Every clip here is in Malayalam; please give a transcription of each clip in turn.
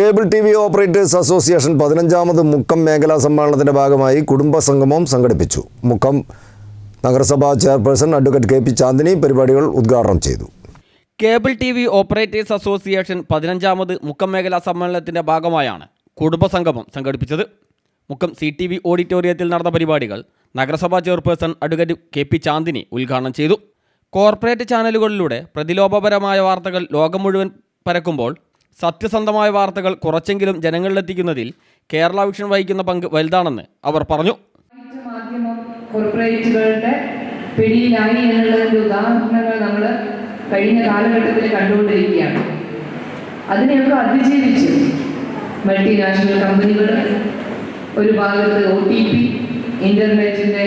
Cable T V operators association പതിനഞ്ചാമത് Mukkam മേഖലാ സമ്മേളനത്തിന്റെ ഭാഗമായി കുടുംബ സംഗമം സംഘടിപ്പിച്ചു. മുക്കം നഗരസഭാ chairperson advocate K P Chandini പരിപാടികൾ ഉദ്ഘാടനം ചെയ്തു. Cable T V operators association പതിനഞ്ചാമത് Mukkam മേഖലാ സമ്മേളനത്തിന്റെ ഭാഗമായാണ് കുടുംബ സംഗമം സംഘടിപ്പിച്ചത്. മുക്കം സി ടി വി ഓഡിറ്റോറിയത്തിൽ നടന്ന പരിപാടികൾ നഗരസഭാ chairperson advocate K P Chandini ഉദ്ഘാടനം ചെയ്തു. കോർപ്പറേറ്റ് ചാനലുകളിലൂടെ പ്രതിലോഭപരമായ വാർത്തകൾ ലോകം മുഴുവൻ പരക്കുമ്പോൾ സത്യസന്ധമായ വാർത്തകൾ കുറച്ചെങ്കിലും ജനങ്ങളിലെത്തിക്കുന്നതിൽ കേരള വിഷൻ വഹിക്കുന്ന പങ്ക് വലുതാണെന്ന് അവർ പറഞ്ഞു. കോർപ്പറേറ്റുകളുടെ പിടിയിലായി എന്നുള്ളതിന്റെ ഉദാഹരണങ്ങൾ നമ്മൾ കഴിഞ്ഞ കാലഘട്ടത്തിൽ കണ്ടുകൊണ്ടിരിക്കുകയാണ്. അതിനെയൊക്കെ അതിജീവിച്ച്. മൾട്ടിനാഷണൽ കമ്പനികൾ ഒരു ഭാഗത്ത് ഒ ടി പി ഇന്റർനെറ്റിന്റെ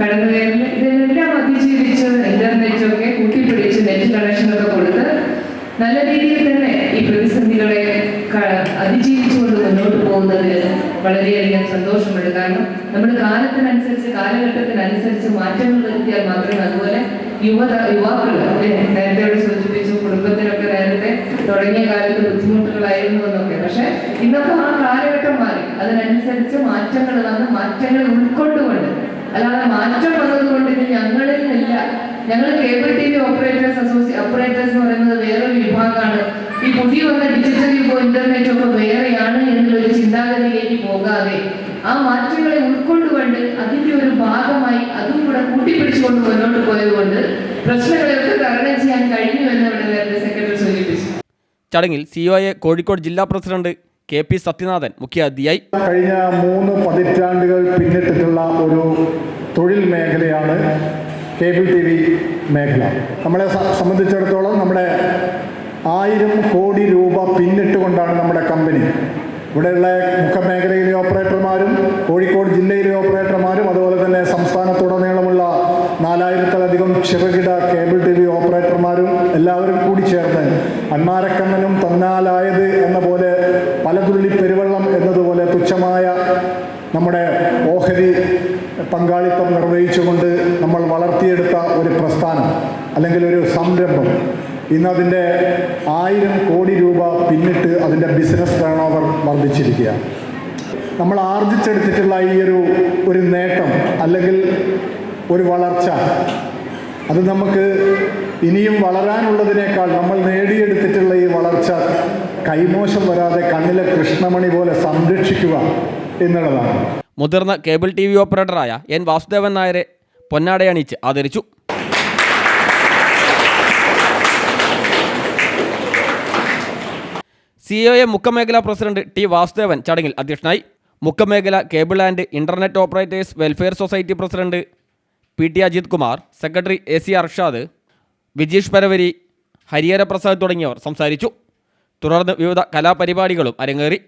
കടന്നുകയറൽ ഇതെല്ലാം അതിജീവിച്ച് ഇന്റർനെറ്റൊക്കെ കൂട്ടിപ്പിടിച്ച് നെറ്റ് കണക്ഷനൊക്കെ കൊടുത്ത് നല്ല രീതിയിൽ അതിജീവിച്ചുകൊണ്ട് മുന്നോട്ട് പോകുന്നതിൽ വളരെയധികം സന്തോഷമുണ്ട്. കാരണം നമ്മുടെ കാലത്തിനനുസരിച്ച് കാലഘട്ടത്തിനനുസരിച്ച് മാറ്റങ്ങൾ വരുത്തിയാൽ മാത്രമേ അതുപോലെ യുവ യുവാക്കൾ നേരത്തെ ഇവിടെ സൂചിപ്പിച്ചു കുടുംബത്തിലൊക്കെ നേരത്തെ തുടങ്ങിയ കാലത്ത് ബുദ്ധിമുട്ടുകളായിരുന്നു എന്നൊക്കെ. പക്ഷെ ഇന്നത്തെ ആ കാലഘട്ടം മാറി. അതിനനുസരിച്ച് മാറ്റങ്ങൾ വന്ന് മാറ്റങ്ങൾ ഉൾക്കൊണ്ടുകൊണ്ട് അല്ലാതെ മാറ്റം വന്നതുകൊണ്ട് ഇത് ഞങ്ങളിൽ ഇല്ല ഞങ്ങൾ cable T V operators associate operators എന്ന് പറയുന്നത് വേറൊരു വിഭാഗമാണ്. ഈ പുതിയ വന്ന ഡിജിറ്റൽ യുഗം ഇന്റർനെറ്റ് ഒക്കെ വേറെയാണ് എന്നുള്ളൊരു ചിന്താഗതിയിലേക്ക് പോകാതെ ആ മാറ്റങ്ങളെ ഉൾക്കൊണ്ടുകൊണ്ട് അതിന്റെ ഒരു ഭാഗമായി അതും കൂടെ കൂട്ടിപ്പിടിച്ചുകൊണ്ട് മുന്നോട്ട് പോയതുകൊണ്ട് പ്രശ്നങ്ങളെയൊക്കെ തരണം ചെയ്യാൻ കഴിഞ്ഞു എന്ന് ഇവിടെ നേരത്തെ സെക്രട്ടറി സൂചിപ്പിച്ചു. ചടങ്ങിൽ സി ഒ എ കോഴിക്കോട് ജില്ലാ പ്രസിഡന്റ് കെ പി സത്യനാഥൻ മുഖ്യാതിഥിയായി. കഴിഞ്ഞ മൂന്ന് പതിറ്റാണ്ടുകൾ പിന്നിട്ടിട്ടുള്ള ഒരു തൊഴിൽ മേഖലയാണ് കേബിൾ ടി വി മേഖല. നമ്മളെ സംബന്ധിച്ചിടത്തോളം നമ്മുടെ ആയിരം കോടി രൂപ പിന്നിട്ടുകൊണ്ടാണ് നമ്മുടെ കമ്പനി. ഇവിടെയുള്ള മുഖമേഖലയിലെ ഓപ്പറേറ്റർമാരും കോഴിക്കോട് ജില്ലയിലെ ഓപ്പറേറ്റർമാരും അതുപോലെ തന്നെ സംസ്ഥാനത്തുടനീളമുള്ള നാലായിരത്തിലധികം ചെറുകിട കേബിൾ ടി വി ഓപ്പറേറ്റർമാരും എല്ലാവരും കൂടി ചേർന്ന് അന്മാരക്കണ്ണനും തന്നാലായത് എന്ന പോലെ പലതുള്ളി പെരുവെള്ളം എന്നതുപോലെ തുച്ഛമായ നമ്മുടെ ഓഹരി പങ്കാളിത്തം നിർവഹിച്ചുകൊണ്ട് നമ്മൾ വളർത്തിയെടുത്ത ഒരു പ്രസ്ഥാനം അല്ലെങ്കിൽ ഒരു സംരംഭം. ഇന്നതിന്റെ ആയിരം കോടി രൂപ പിന്നിട്ട് അതിന്റെ ബിസിനസ് ടേൺ ഓവർ വർദ്ധിച്ചിരിക്കുകയാണ്. നമ്മൾ ആർജിച്ചെടുത്തിട്ടുള്ള ഈ ഒരു ഒരു നേട്ടം അല്ലെങ്കിൽ ഒരു വളർച്ച അത് നമുക്ക് ഇനിയും വളരാനുള്ളതിനേക്കാൾ നമ്മൾ നേടിയെടുത്തിട്ടുള്ള ഈ വളർച്ച കൈമോശം വരാതെ കണ്ണിലെ കൃഷ്ണമണി പോലെ സംരക്ഷിക്കുക എന്നുള്ളതാണ്. മുതിർന്ന കേബിൾ ടി വി ഓപ്പറേറ്ററായ എൻ വാസുദേവൻ നായരെ പൊന്നാടയണിച്ച് ആദരിച്ചു. സി ഒ എ മുക്കമേഖല പ്രസിഡന്റ് ടി വാസുദേവൻ ചടങ്ങിൽ അധ്യക്ഷനായി. മുക്കമേഖല cable and internet operators welfare society president P T Ajith Kumar secretary A C Arshad Vijeesh Paravari Harihara Prasad തുടങ്ങിയവർ സംസാരിച്ചു. തുടർന്ന് വിവിധ കലാപരിപാടികളും അരങ്ങേറി.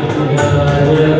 Hare